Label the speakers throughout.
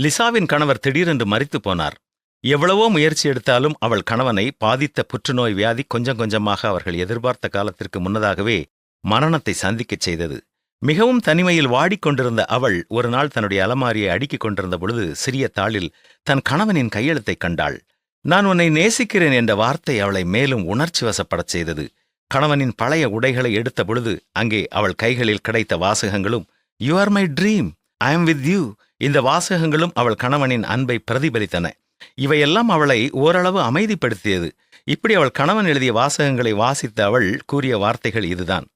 Speaker 1: லிசாவின் கணவர் திடீரென்று மறித்து போனார். எவ்வளவோ முயற்சி எடுத்தாலும் அவள் கணவனை பாதித்த புற்றுநோய் வியாதி கொஞ்சம் கொஞ்சமாக அவர்கள் எதிர்பார்த்த காலத்திற்கு முன்னதாகவே மரணத்தை சந்திக்கச் செய்தது. மிகவும் தனிமையில் வாடிக்கொண்டிருந்த அவள் ஒரு நாள் தன்னுடைய அலமாரியை அடுக்கிக் கொண்டிருந்த பொழுது சிறிய தாளில் தன் கணவனின் கையெழுத்தைக் கண்டாள். நான் உன்னை நேசிக்கிறேன் என்ற வார்த்தை அவளை மேலும் உணர்ச்சி வசப்படச் செய்தது. கணவனின் பழைய உடைகளை எடுத்த பொழுது அங்கே அவள் கைகளில் கிடைத்த வாசகங்களும் you are my dream I am with you இந்த வாசகங்களும் அவள் கணவனின் அன்பை பிரதிபலித்தன. இவையெல்லாம் அவளை ஓரளவு அமைதிப்படுத்தியது. இப்படி அவள் கணவன் எழுதிய வாசகங்களை வாசித்த அவள் கூறிய வார்த்தைகள் இதுதான்.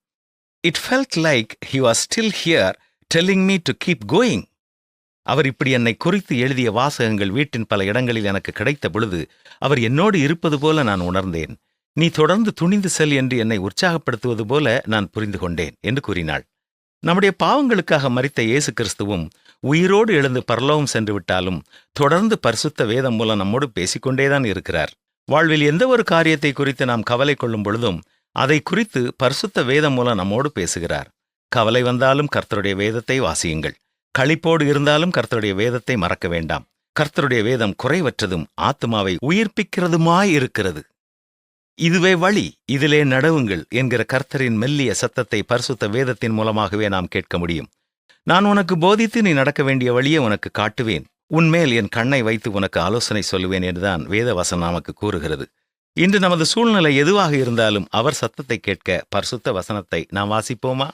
Speaker 1: It felt like he was still here telling me to keep going அவர் இப்படி என்னை குறித்து எழுதிய வாசகங்கள் வீட்டின் பல இடங்களில் எனக்கு கிடைத்த பொழுது அவர் என்னோடு இருப்பது போல நான் உணர்ந்தேன். நீ தொடர்ந்து துணிந்து செல் என்று என்னை உற்சாகப்படுத்துவது போல நான் புரிந்து கொண்டேன் என்று கூறினாள். நம்முடைய பாவங்களுக்காக மறித்த இயேசு கிறிஸ்துவும் உயிரோடு எழுந்து பரலோகம் சென்று விட்டாலும் தொடர்ந்து பரிசுத்த வேதம் மூலம் நம்மோடு பேசிக்கொண்டேதான் இருக்கிறார். வாழ்வில் எந்த ஒரு காரியத்தை குறித்து நாம் கவலை கொள்ளும் பொழுதும் அதை குறித்து பரிசுத்த வேதம் மூலம் நம்மோடு பேசுகிறார். கவலை வந்தாலும் கர்த்தருடைய வேதத்தை வாசியுங்கள். களிப்போடு இருந்தாலும் கர்த்தருடைய வேதத்தை மறக்க வேண்டாம். கர்த்தருடைய வேதம் குறைவற்றதும் ஆத்மாவை உயிர்ப்பிக்கிறதுமாயிருக்கிறது இதுவே வழி இதிலே நடவுங்கள் என்கிற கர்த்தரின் மெல்லிய சத்தத்தை பரிசுத்த வேதத்தின் மூலமாகவே நாம் கேட்க முடியும். நான் உனக்கு போதித்து நீ நடக்க வேண்டிய வழியை உனக்கு காட்டுவேன். உன்மேல் என் கண்ணை வைத்து உனக்கு ஆலோசனை சொல்லுவேன் என்றுதான் வேதவசன் நமக்கு கூறுகிறது. இன்று நமது சூழ்நிலை எதுவாக இருந்தாலும் அவர் சத்தத்தை கேட்க பரிசுத்த வசனத்தை நாம் வாசிப்போமா?